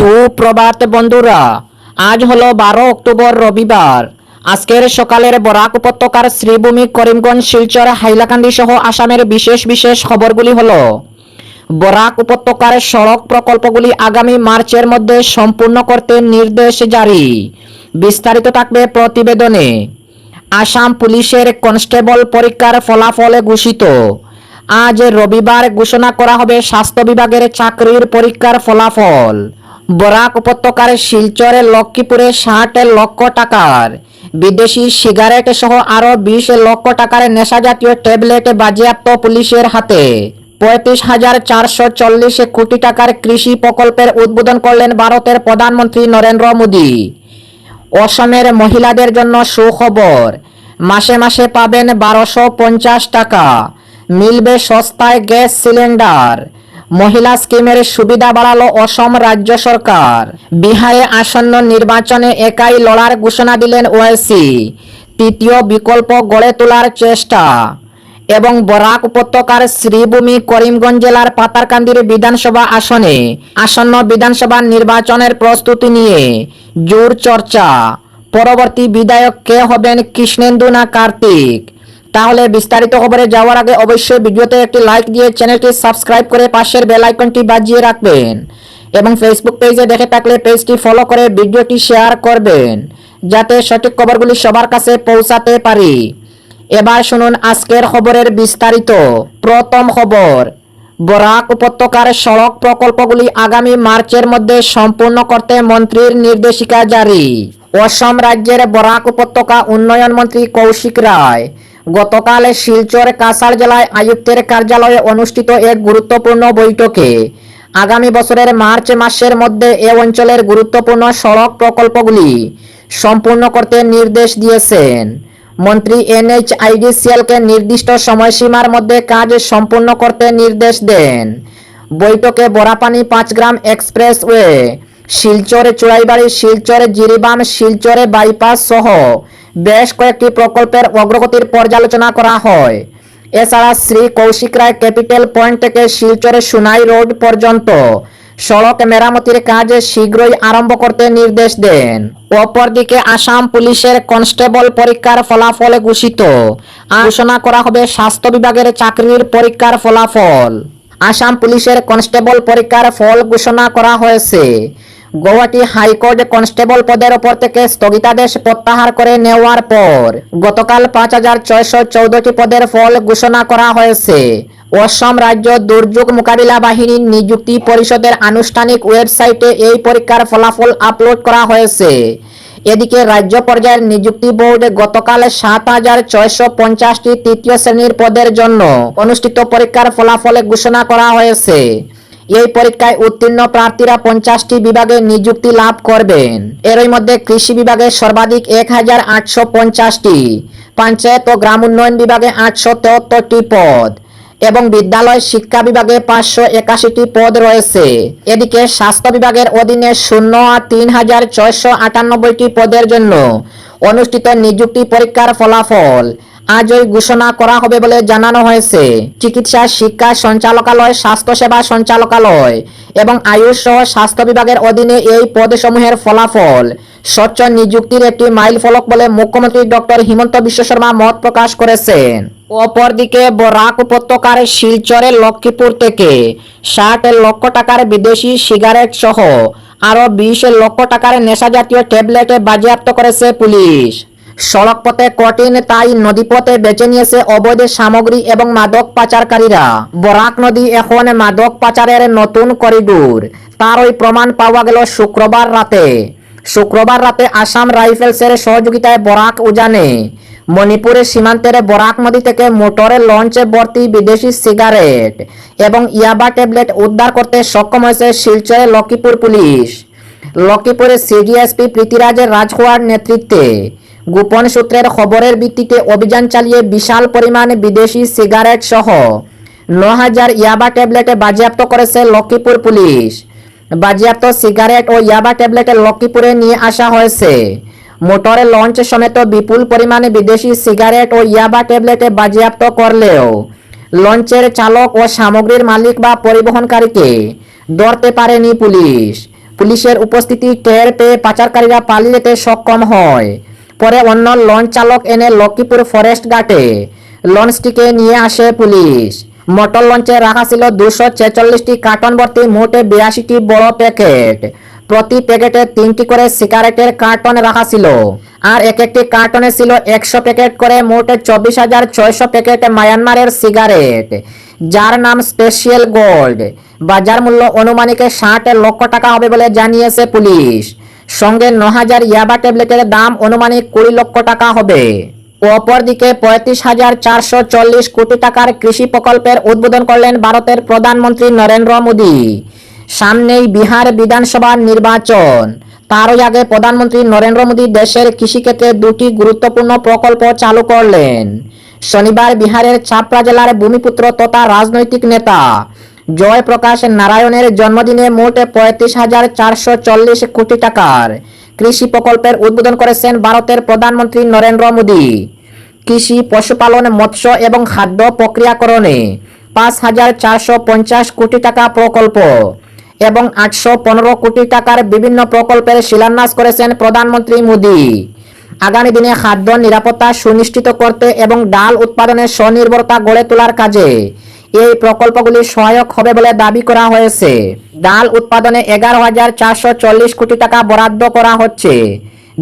সুপ্রভাত বন্ধুরা, আজ হলো বারো অক্টোবর রবিবার। আজকের সকালের বরাক উপত্যকার শ্রীভূমি করিমগঞ্জ, শিলচর, হাইলাকান্দি সহ আসামের বিশেষ বিশেষ খবরগুলি হলো, বরাক উপত্যকার সড়ক প্রকল্পগুলি আগামী মার্চের মধ্যে সম্পূর্ণ করতে নির্দেশ জারি। বিস্তারিত থাকবে প্রতিবেদনে। আসাম পুলিশের কনস্টেবল পরীক্ষার ফলাফলে ঘোষিত। আজ রবিবার ঘোষণা করা হবে স্বাস্থ্য বিভাগের চাকরির পরীক্ষার ফলাফল। বরাক উপত্যকার শিলচরে লক্ষ্মীপুরে ষাট লক্ষ টাকার। বিদেশি সিগারেট সহ আরও বিশ লক্ষ টাকার নেশাজাতীয় ট্যাবলেট বাজেয়াপ্ত পুলিশের হাতে। পঁয়ত্রিশ হাজার চারশো চল্লিশ কোটি টাকার কৃষি প্রকল্পের উদ্বোধন করলেন ভারতের প্রধানমন্ত্রী নরেন্দ্র মোদী। অসমের মহিলাদের জন্য সুখবর, মাসে মাসে পাবেন বারোশো পঞ্চাশ টাকা। মিলবে সস্তায় গ্যাস সিলিন্ডার। মহিলা স্কিমের সুবিধা বাড়ালো অসম রাজ্য সরকার। বিহারে আসন্ন নির্বাচনে একাই লড়ার ঘোষণা দিলেন ওয়েসি তৃতীয় বিকল্প গড়ে তোলার চেষ্টা। এবং বরাক উপত্যকার শ্রীভূমি করিমগঞ্জ জেলার পাতারকান্দির বিধানসভা আসনে আসন্ন বিধানসভা নির্বাচনের প্রস্তুতি নিয়ে জোর চর্চা। পরবর্তী বিধায়ক কে হবেন কৃষ্ণেন্দু না কার্তিক? তাহলে বিস্তারিত খবরে যাওয়ার আগে অবশ্যই ভিডিওতে একটি লাইক দিয়ে চ্যানেলটি সাবস্ক্রাইব করে পাশের বেল আইকনটি বাজিয়ে রাখবেন। এবং ফেসবুক পেজে দেখে থাকলে পেজটি ফলো করে ভিডিওটি শেয়ার করবেন, যাতে সঠিক খবরগুলি সবার কাছে পৌঁছাতে পারি। এবার শুনুন আজকের খবরের বিস্তারিত। প্রথম খবর, বরাক উপত্যকার সড়ক প্রকল্পগুলি আগামী মার্চের মধ্যে সম্পূর্ণ করতে মন্ত্রীর নির্দেশিকা জারি। অসম রাজ্যের বরাক উপত্যকা উন্নয়ন মন্ত্রী কৌশিক রায় গতকাল শিলচর কাছাড় জেলায় আয়ুক্তের কার্যালয়ে অনুষ্ঠিত এক গুরুত্বপূর্ণ বৈঠকে। আগামী বছরের মার্চ মাসের মধ্যে এ অঞ্চলের গুরুত্বপূর্ণ সড়ক প্রকল্পগুলি সম্পূর্ণ করতে নির্দেশ দিয়েছেন। মন্ত্রী এনএইচআইডিসিএলকে নির্দিষ্ট সময়সীমার মধ্যে কাজ সম্পূর্ণ করতে নির্দেশ দেন। বৈঠকে বরাপানি পাঁচগ্রাম এক্সপ্রেসওয়ে, শিলচরে চুড়াইবাড়ি, শিলচরে জিরিবাম, শিলচরে বাইপাস সহ বেশ কয়েকটি প্রকল্পের অগ্রগতির পর্যালোচনা করা হয়। এছাড়া শ্রী কৌশিক রায় ক্যাপিটাল পয়েন্ট থেকে শিলচরে সুনাই রোড পর্যন্ত সড়ক মেরামতির কাজ শীঘ্রই আরম্ভ করতে নির্দেশ দেন। অপরদিকে আসাম পুলিশের কনস্টেবল পরীক্ষার ফলাফল ঘোষিত। ঘোষণা করা হবে স্বাস্থ্য বিভাগের চাকরির পরীক্ষার ফলাফল। আসাম পুলিশের কনস্টেবল পরীক্ষার ফল ঘোষণা করা হয়েছে। গৌহাটি হাইকোর্ট কনস্টেবল পদের ওপর থেকে স্থগিতাদেশ প্রত্যাহার করে নেওয়ার পর গতকাল পাঁচ হাজার ছয়শো চৌদ্দটি পদের ফল ঘোষণা করা হয়েছে। অসম রাজ্য দুর্যোগ মোকাবিলা বাহিনীর নিযুক্তি পরিষদের আনুষ্ঠানিক ওয়েবসাইটে এই পরীক্ষার ফলাফল আপলোড করা হয়েছে। এদিকে রাজ্য পর্যায়ের নিযুক্তি বোর্ড গতকাল সাত হাজার ছয়শো পঞ্চাশটি তৃতীয় শ্রেণির পদের জন্য অনুষ্ঠিত পরীক্ষার ফলাফলে ঘোষণা করা হয়েছে। এই পরীক্ষায় উত্তীর্ণ প্রার্থীরা পঞ্চাশটি বিভাগে নিযুক্তি লাভ করবেন। এরই মধ্যে কৃষি বিভাগে সর্বাধিক এক হাজার আটশো পঞ্চাশটি, পঞ্চায়েত ও গ্রাম উন্নয়ন বিভাগে আটশো তেহত্তরটি পদ, এবং বিদ্যালয় শিক্ষা বিভাগে পাঁচশো একাশিটি পদ রয়েছে। এদিকে স্বাস্থ্য বিভাগের অধীনে শূন্য আর তিন হাজার ছয়শো আটানব্বইটি পদের জন্য অনুষ্ঠিত নিযুক্তি পরীক্ষার ফলাফল আজই ঘোষণা করা হবে বলে জানানো হয়েছে। চিকিৎসা, শিক্ষা, সঞ্চালকালয়, স্বাস্থ্যসেবা সঞ্চালকালয় এবং আয়ুষ সহ স্বাস্থ্য বিভাগের অধীনে এই পদসমূহের ফলাফল। স্বচ্ছ নিযুক্তির একটি মাইল ফলক বলে মুখ্যমন্ত্রী ডক্টর হিমন্ত বিশ্ব শর্মা মত প্রকাশ করেছেন। অপরদিকে বরাক উপত্যকার শিলচরে লক্ষ্মীপুর থেকে ষাট লক্ষ টাকার বিদেশি সিগারেট সহ আরও বিশ লক্ষ টাকার নেশাজাতীয় ট্যাবলেট বাজেয়াপ্ত করেছে পুলিশ। সড়ক পথে কঠিন তাই নদীপথে বেছে নিয়েছে অবৈধ সামগ্রী এবং মাদক পাচারকারীরা। বরাক নদী এখন মাদক পাচারের নতুন করিডোর। ওই প্রমাণ পাওয়া গেল শুক্রবার রাতে। শুক্রবার রাতে আসাম রাইফেলসের সহযোগিতায় বরাক উজানে। মণিপুরের সীমান্তের বরাক নদী থেকে মোটরে লঞ্চে ভর্তি বিদেশি সিগারেট এবং ইয়াবা ট্যাবলেট উদ্ধার করতে সক্ষম হয়েছে শিলচরে লক্ষ্মীপুর পুলিশ। লক্ষ্মীপুরের সিডিএসপি প্রীতিরাজের রাজখোয়ার নেতৃত্বে। গোপন সূত্রের খবরের ভিত্তিতে অভিযান চালিয়ে বিশাল পরিমাণে বিদেশি সিগারেট সহ ন হাজার ইয়াবা ট্যাবলেটে বাজেয়াপ্ত করেছে লক্ষ্মীপুর পুলিশ। বাজেয়াপ্ত সিগারেট ও ইয়াবা ট্যাবলেটে লক্ষ্মীপুরে নিয়ে আসা হয়েছে। মোটরে লঞ্চ সমেত বিপুল পরিমাণে বিদেশি সিগারেট ও ইয়াবা ট্যাবলেটে বাজেয়াপ্ত করলেও লঞ্চের চালক ও সামগ্রীর মালিক বা পরিবহনকারীকে ধরতে পারেনি পুলিশ। পুলিশের উপস্থিতি টের পেয়ে পাচারকারীরা পালিয়ে যেতে সক্ষম হয়। পরে অন্য লঞ্চ চালক এনে লক্ষ্মীপুর ফরেস্ট ঘাটে। লঞ্চটিকে নিয়ে আসে পুলিশ। মোটর লঞ্চে রাখা ছিল দুশো ছেচল্লিশটি কার্টন ভর্তি মোটে বিরাশিটি বড় প্যাকেট প্রতি প্যাকেটে তিনটি করে সিগারেটের কার্টন রাখা ছিল। আর এক একটি কার্টনে ছিল একশো প্যাকেট করে, মোটে চব্বিশ হাজার ছয়শো প্যাকেট মায়ানমারের সিগারেট যার নাম স্পেশিয়াল গোল্ড বাজার মূল্য অনুমানিক ষাট লক্ষ টাকা হবে বলে জানিয়েছে পুলিশ। সঙ্গে ন হাজার ইয়াবা ট্যাবলেটের দাম অনুমানিক কুড়ি লক্ষ টাকা হবে। অপরদিকে পঁয়ত্রিশ হাজার চারশো চল্লিশ কোটি টাকার কৃষি প্রকল্পের উদ্বোধন করলেন ভারতের প্রধানমন্ত্রী নরেন্দ্র মোদী। সামনেই বিহার বিধানসভা নির্বাচন। তারই আগে প্রধানমন্ত্রী নরেন্দ্র মোদী দেশের কৃষিক্ষেত্রে দুটি গুরুত্বপূর্ণ প্রকল্প চালু করলেন। শনিবার বিহারের চাপড়া জেলার ভূমিপুত্র তথা রাজনৈতিক নেতা জয়প্রকাশ নারায়ণের জন্মদিনে মোট পঁয়ত্রিশ হাজার চারশো চল্লিশ কোটি টাকার কৃষি প্রকল্পের উদ্বোধন করেছেন ভারতের প্রধানমন্ত্রী নরেন্দ্র মোদী। কৃষি, পশুপালন, মৎস্য এবং খাদ্য প্রক্রিয়াকরণে পাঁচ হাজার চারশো পঞ্চাশ কোটি টাকা প্রকল্প এবং আটশো পনেরো কোটি টাকার বিভিন্ন প্রকল্পের শিলান্যাস করেছেন প্রধানমন্ত্রী মোদী। আগামী দিনে খাদ্য নিরাপত্তা সুনিশ্চিত করতে এবং ডাল উৎপাদনের স্বনির্ভরতা গড়ে তোলার কাজে এই প্রকল্পগুলি সহায়ক হবে বলে দাবি করা হয়েছে। ডাল উৎপাদনে এগারো হাজার চারশো চল্লিশ কোটি টাকা বরাদ্দ করা হচ্ছে,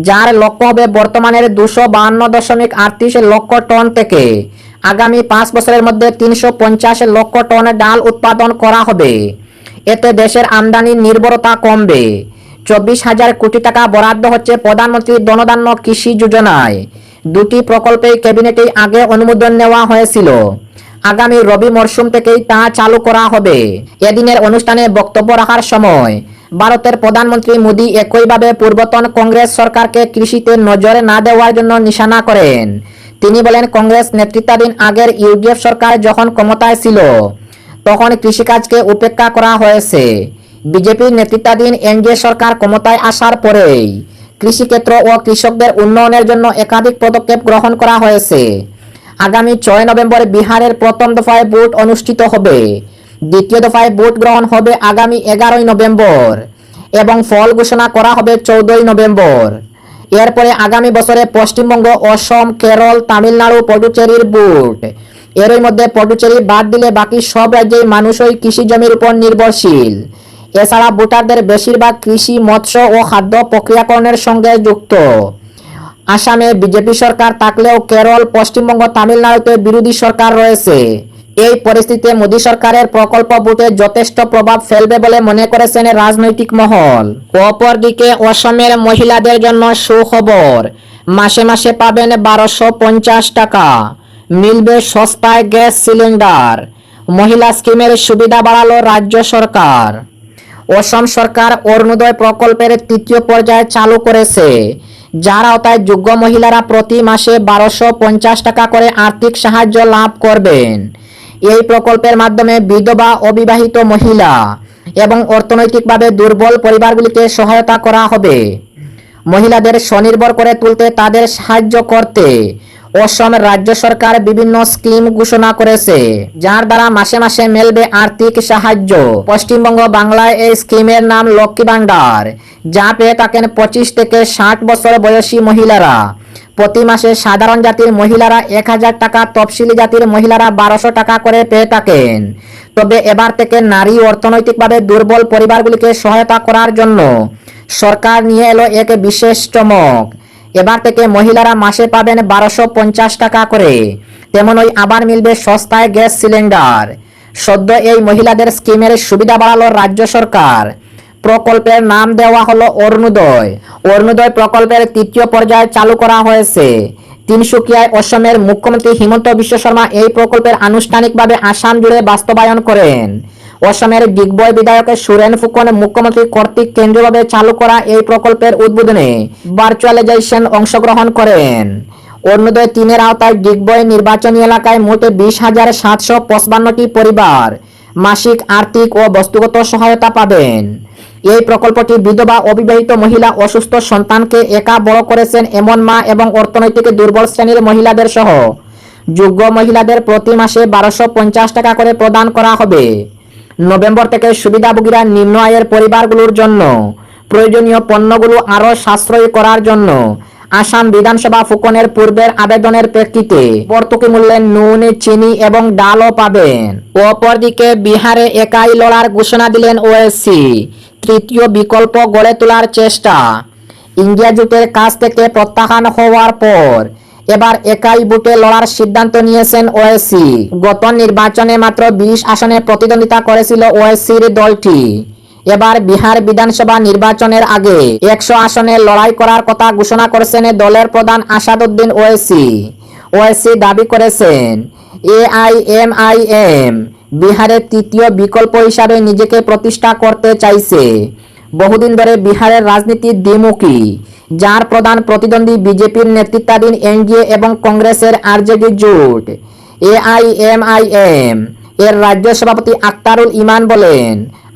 যার লক্ষ্য হবে বর্তমানের দুশো বাহান্ন দশমিক আটত্রিশ লক্ষ টন থেকে আগামী পাঁচ বছরের মধ্যে তিনশো পঞ্চাশ লক্ষ টন ডাল উৎপাদন করা হবে। এতে দেশের আমদানি নির্ভরতা কমবে। চব্বিশ হাজার কোটি টাকা বরাদ্দ হচ্ছে প্রধানমন্ত্রী জনধান্য কৃষি যোজনায়। দুটি প্রকল্পে ক্যাবিনেটে আগে অনুমোদন নেওয়া হয়েছিল। আগামী রবি মরশুম থেকেই তা চালু করা হবে। এদিনের অনুষ্ঠানে বক্তব্য রাখার সময় ভারতের প্রধানমন্ত্রী মোদী একইভাবে পূর্বতন কংগ্রেস সরকারকে কৃষিতে নজরে না দেওয়ার জন্য নিশানা করেন। তিনি বলেন, কংগ্রেস নেতৃত্বাধীন আগের ইউডিএফ সরকার যখন ক্ষমতায় ছিল, তখন কৃষিকাজকে উপেক্ষা করা হয়েছে। বিজেপির নেতৃত্বাধীন এনডিএ সরকার ক্ষমতায় আসার পরেই কৃষিক্ষেত্র ও কৃষকদের উন্নয়নের জন্য একাধিক পদক্ষেপ গ্রহণ করা হয়েছে। আগামী ছয় নভেম্বর বিহারের প্রথম দফায় ভোট অনুষ্ঠিত হবে। দ্বিতীয় দফায় ভোট গ্রহণ হবে আগামী এগারোই নভেম্বর এবং ফল ঘোষণা করা হবে চৌদ্দই নভেম্বর। এরপরে আগামী বছরে পশ্চিমবঙ্গ, অসম, কেরল, তামিলনাড়ু পডুচেরির ভোট। এরই মধ্যে পডুচেরি বাদ দিলে বাকি সব রাজ্যেই মানুষই কৃষি জমির উপর নির্ভরশীল। এছাড়া ভোটারদের বেশিরভাগ কৃষি, মৎস্য ও খাদ্য প্রক্রিয়াকরণের সঙ্গে যুক্ত। আসামে বিজেপি সরকার থাকলেও কেরল, পশ্চিমবঙ্গ, তামিলনাড়ুতে বিরোধী সরকার রয়েছে। এই পরিস্থিতিতে মোদী সরকারের প্রকল্প ভোটে যথেষ্ট প্রভাব ফেলবে বলে মনে করেছেন রাজনৈতিক মহল। অপরদিকে অসমের মহিলাদের জন্য সুখবর, মাসে মাসে পাবেন বারোশো পঞ্চাশ টাকা। মিলবে সস্তায় গ্যাস সিলিন্ডার। মহিলা স্কিমের সুবিধা বাড়ালো রাজ্য সরকার। অসম সরকার অরুণোদয় প্রকল্পের তৃতীয় পর্যায়ে চালু করেছে। যার আওতায় যোগ্য মহিলারা প্রতি মাসে বারোশো পঞ্চাশ টাকা করে আর্থিক সাহায্য লাভ করবেন। এই প্রকল্পের মাধ্যমে বিধবা, অবিবাহিত মহিলা এবং অর্থনৈতিকভাবে দুর্বল পরিবারগুলিকে সহায়তা করা হবে। মহিলাদের স্বনির্ভর করে তুলতে তাদের সাহায্য করতে অসম রাজ্য সরকার বিভিন্ন স্কিম ঘোষণা করেছে, যার দ্বারা মাসে মাসে মেলবে আর্থিক সাহায্য। পশ্চিমবঙ্গ বাংলায় এই স্কিমের নাম লক্ষ্মী ভান্ডার যা পেয়ে থাকেন পঁচিশ থেকে ষাট বছর বয়সী মহিলারা। প্রতি মাসে সাধারণ জাতির মহিলারা এক হাজার টাকা, তফসিলি জাতির মহিলারা বারোশো টাকা করে পেয়ে থাকেন। তবে এবার থেকে নারী অর্থনৈতিকভাবে দুর্বল পরিবারগুলিকে সহায়তা করার জন্য সরকার নিয়ে এলো এক বিশেষ চমক। এবার থেকে মহিলারা মাসে পাবেন বারোশো পঞ্চাশ টাকা করে। তেমনই আবার মিলবে সস্তায় গ্যাস সিলিন্ডার। সদ্য এই মহিলাদের স্কিমের সুবিধা বাড়ালো রাজ্য সরকার। প্রকল্পের নাম দেওয়া হলো অরুণোদয়। অরুণোদয় প্রকল্পের তৃতীয় পর্যায়ে চালু করা হয়েছে। তিনসুকিয়ায় অসমের মুখ্যমন্ত্রী হিমন্ত বিশ্ব শর্মা এই প্রকল্পের আনুষ্ঠানিকভাবে আসাম জুড়ে বাস্তবায়ন করেন। অসমের ডিগবয় বিধায়ক সুরেন ফুকন মুখ্যমন্ত্রী কর্তৃক কেন্দ্রীয়ভাবে চালু করা এই প্রকল্পের উদ্বোধনে ভার্চুয়ালাইজেশন অংশগ্রহণ করেন। অরুণোদয় তিনের আওতায় ডিগবয় নির্বাচনী এলাকায় মোট বিশ হাজার সাতশো পঁচপান্নটি পরিবার মাসিক, আর্থিক ও বস্তুগত সহায়তা পাবেন। এই প্রকল্পটি বিধবা, অবিবাহিত মহিলা, অসুস্থ সন্তানকে একা বড় করেছেন এমন মা এবং অর্থনৈতিক দুর্বল শ্রেণির মহিলাদের সহ। যোগ্য মহিলাদের প্রতি মাসে বারোশো টাকা করে প্রদান করা হবে। নভেম্বর থেকে সুবিধাভোগীরা নিম্ন আয়ের পরিবারগুলোর জন্য, প্রয়োজনীয় পণ্যগুলো আরও সাশ্রয়ী করার জন্য, আসাম বিধানসভা ফুকনের পূর্বের আবেদনের প্রেক্ষিতে ভর্তুকি মূল্যে নুন, চিনি এবং ডালও পাবেন। অপরদিকে বিহারে একাই লড়ার ঘোষণা দিলেন ওএসসি, তৃতীয় বিকল্প গড়ে তোলার চেষ্টা। ইন্ডিয়া জোটের কাছ থেকে প্রত্যাখ্যান হওয়ার পর এবার একাই বুটে লড়ার সিদ্ধান্ত নিয়েছেন ওএসসি গত নির্বাচনে মাত্র বিশ আসনে প্রতিদ্বন্দ্বিতা করেছিল ওএসসির দলটি। এবার বিহার বিধানসভা নির্বাচনের আগে একশো আসনে লড়াই করার কথা ঘোষণা করেছেন দলের প্রধান আসাদুদ্দিন ওএসসি ওএসসি দাবি করেছেন, এআইএমআইএম বিহারের তৃতীয় বিকল্প হিসাবে নিজেকে প্রতিষ্ঠা করতে চাইছে। বহুদিন ধরে বিহারের রাজনীতি দ্বিমুখী, যার প্রধান প্রতিদ্বন্দ্বী বিজেপির নেতৃত্বাধীন এনডিএ এবং কংগ্রেসের আরজেডি জোট, এআইএমআইএম, এর রাজ্য সভাপতি আক্তারুল ইমান বলেন,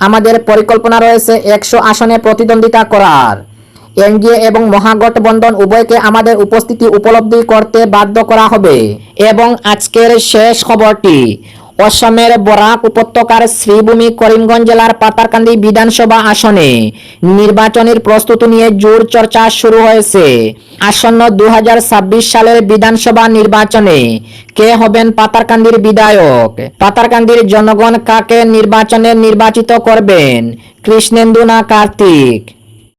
আমাদের পরিকল্পনা রয়েছে একশো আসনে প্রতিদ্বন্দ্বিতা করার। এনডিএ এবং মহাগঠবন্ধন উভয়কে আমাদের উপস্থিতি উপলব্ধি করতে বাধ্য করা হবে এবং আজকের শেষ খবরটি অসমের বরাক উপত্যকার শ্রীভূমি করিমগঞ্জ জেলার পাতারকান্দি বিধানসভা আসনে নির্বাচনের প্রস্তুতি নিয়ে জোর চর্চা শুরু হয়েছে। আসন্ন দু হাজার ছাব্বিশ সালের বিধানসভা নির্বাচনে কে হবেন পাতারকান্দির বিধায়ক? পাতারকান্দির জনগণ কাকে নির্বাচনে নির্বাচিত করবেন? কৃষ্ণেন্দু না কার্তিক?